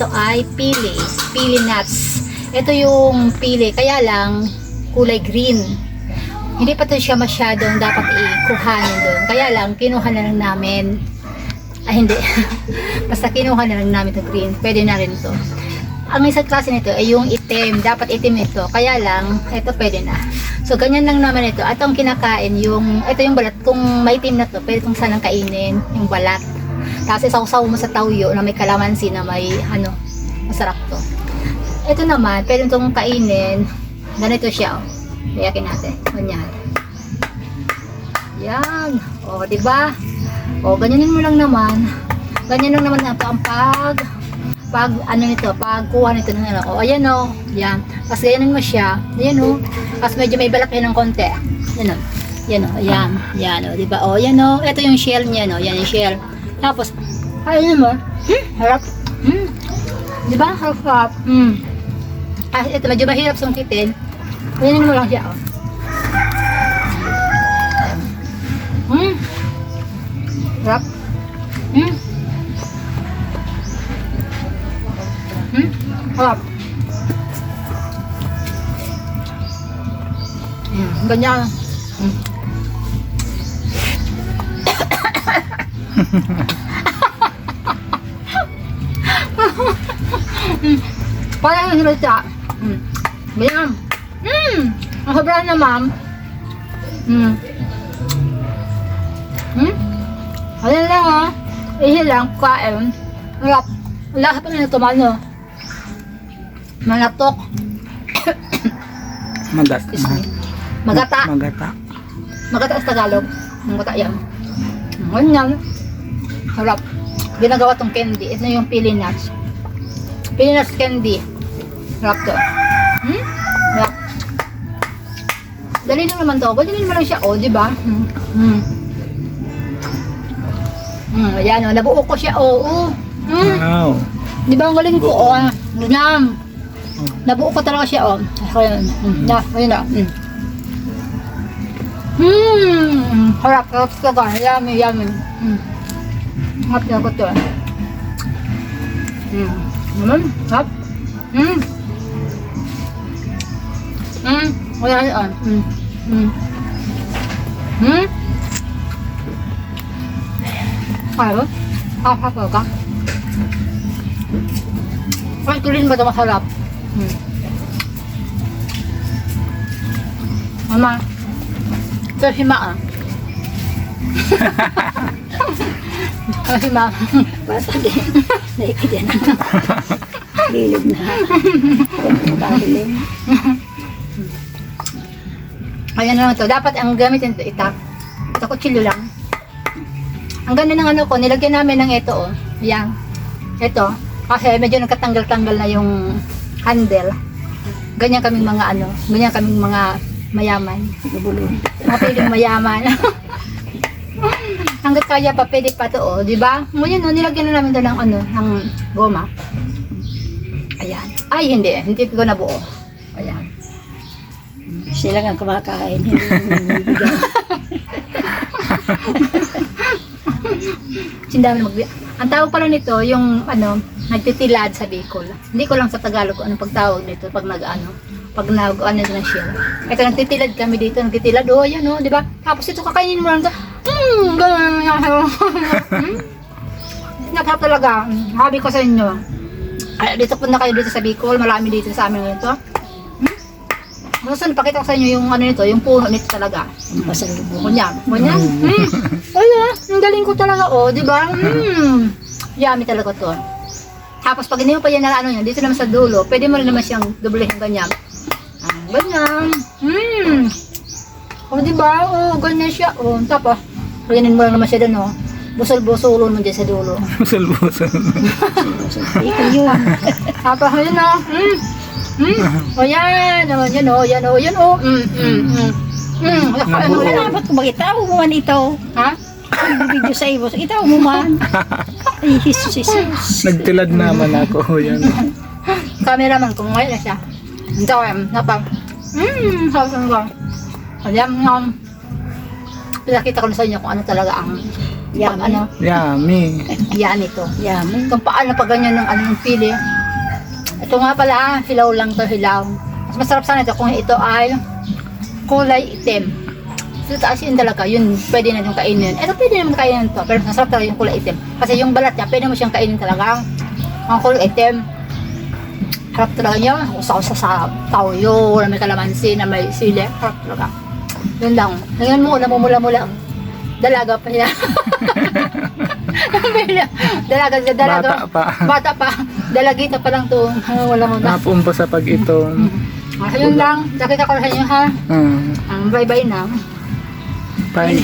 ito ay pili, pili nuts. Ito yung pili, kaya lang kulay green. Hindi pa to siya masyadong dapat ikuhanin doon. Kaya lang, kinuha na lang namin. Ay, hindi. Basta kinuha na lang namin to green. Pwede na rin to. Ang isang klase nito ay yung itim. Dapat itim ito. Kaya lang, ito pwede na. So, ganyan lang naman ito. At ang kinakain, yung, ito yung balat. Kung maitim na to, pwede kong sanang kainin. Yung balat. Tapos isaw-saw mo sa tawyo na may kalamansi na may, ano, masarap to. Ito naman, pwede itong kainin. Ganito siya, oh. Iyakin natin. Ganyan. Yan. O, di ba? O, ganyanin mo lang naman. Ganyan lang naman na ang pag pag ano nito, pag kuha nito ng ano, o ayan o, yan. Tapos ganyanin mo siya, ayan o. Tapos medyo may balak yan ng konti. Yan o. Yan o, yan. Yan o, di ba? O, yan o. Ito yung shell niya, no. Yan yung shell. Tapos, ayun mo. Hmm, harap. Hmm. Di ba? Harap, harap. Hmm. Ah, ito, medyo mahirap sungkitin. Ganyanin mo lang siya, o. Hmm. Harap. Hmm. Hmm? Harap. Hmm, ganyan. Hmm. Parang yung salita. Hmm. Ganyan. Hmm. Ang sobrang na, ma'am. Hmm. Hmm? Ayan lang, ah. Ihi lang, kain. Harap. Wala ka pa na tumano. Malatok. Magat. Magata. Magata. Magata sa Tagalog. Magata yan. Ganyan. Harap. Ginagawa tong candy. Ito yung pili nuts. Pili nuts candy. Harap to. Hmm? Harap. Dali lang naman to. Ganyan mo lang siya. O, di ba? Hmm. Hmm. Hmm, ayan o. Nabuo ko siya. Oo. Hmm. Wow. Di ba ang galing ko? O, ah. Ganyan. Nabuo ko talaga siya, oh. Ayun, mm, na, ayun na. Mm. Hmm, harap, harap talaga. Yummy, yummy. Hmm. ครับเดี๋ยวก็เจออืมมันครับ อืมอืมโอ้ยอ่อนอืมอืมอืมไปเลยเอพักเก่านก็มันกลินมานจะมาสลับอืมมันมาเจอที่มาอะ si Ma. Basta din. Naikidin na. Lilog na. Pagkakiling. Ayan lang ito. Dapat ang gamitin ito, itak. Ito kutsilyo lang. Ang ganda ng ano ko, nilagyan namin ng ito oh. Yan. Ito. Kasi medyo nagkatanggal-tanggal na yung handle. Ganyan kaming mga ano, ganyan kaming mga mayaman. Nabulong. Mga piling mayaman. Hanggat kaya pa, pwede pa to, oh, di ba? Ngayon, oh, nilagyan na namin doon ng ano, ng goma. Ayan. Ay, hindi. Hindi ko nabuo. Ayan. Sila nga kumakain. Sindami mag Ang tawag pala nito, yung ano, nagtitilad sa Bicol. Hindi ko lang sa Tagalog kung anong pagtawag nito pag nag ano, pag nag ano na siya. Ito nagtitilad kami dito, nagtitilad, oh, yan oh, di ba? Tapos ito kakainin mo lang ito. Hmm, ganun yan. Hmm? Nakap talaga. Hmm, Habi ko sa inyo. Ay, dito punta kayo dito sa Bicol, marami dito sa amin ganito. Hmm? Gusto pakita ko sa inyo yung ano nito, yung puno nito talaga. Ang pasalubong. Kunyan, kunyan. Mm. Ayun, ang galing ko talaga, oh, di ba? Mm. Yummy talaga to. Tapos pag hindi mo pa yan na ano yan, dito naman sa dulo, pwede mo rin naman siyang doblehin ganyan. Ah, ganyan. Mm. O, di ba? Oh, ganyan siya. Oh, tapos, ganyanin mo lang naman siya doon, oh. Busol-busolon mo dyan sa dulo. Busal-busal. Ikaw yun. Tapos, ayun na. Mm. Mm. O, yan. O, yan, o, yan, o, yan, o. Mm, mm, mm. Mm. Ano, yan? Dapat ko ba itaw mo man ito? Ha? Video sa iyo. Itaw mo man. Ay, Jesus, Jesus. Nagtilad naman ako. Yan. cameraman ko ngayon na siya. Ito napang, hmm, sabi ko. Alam nga, pinakita ko na sa inyo kung ano talaga ang Yummy. pag ano, Yummy. yan ito. Yummy. Kung paano pag ganyan ng ano ng pili, Ito nga pala, ah, hilaw lang to, hilaw. Mas masarap sana ito kung ito ay kulay itim. Sa taas yun talaga, yun pwede na yung kainin. Ito pwede naman kainin to, pero masarap talaga yung kulay itim. Kasi yung balat niya, pwede mo siyang kainin talaga. Ang kulay itim, harap talaga niya. Usa-usa sa tauyo, na may kalamansi, na may sili. Harap talaga. Yun lang. Ngayon mo, namumula-mula. Dalaga pa siya. dalaga, dalaga. Bata pa. Bata pa. Dalagita pa lang to. Ah, Wala mo na. Napumpa sa pag-itom. Ah, Ayun lang. Nakita ko sa inyo ha. Hmm. Ang bye-bye na. Bye.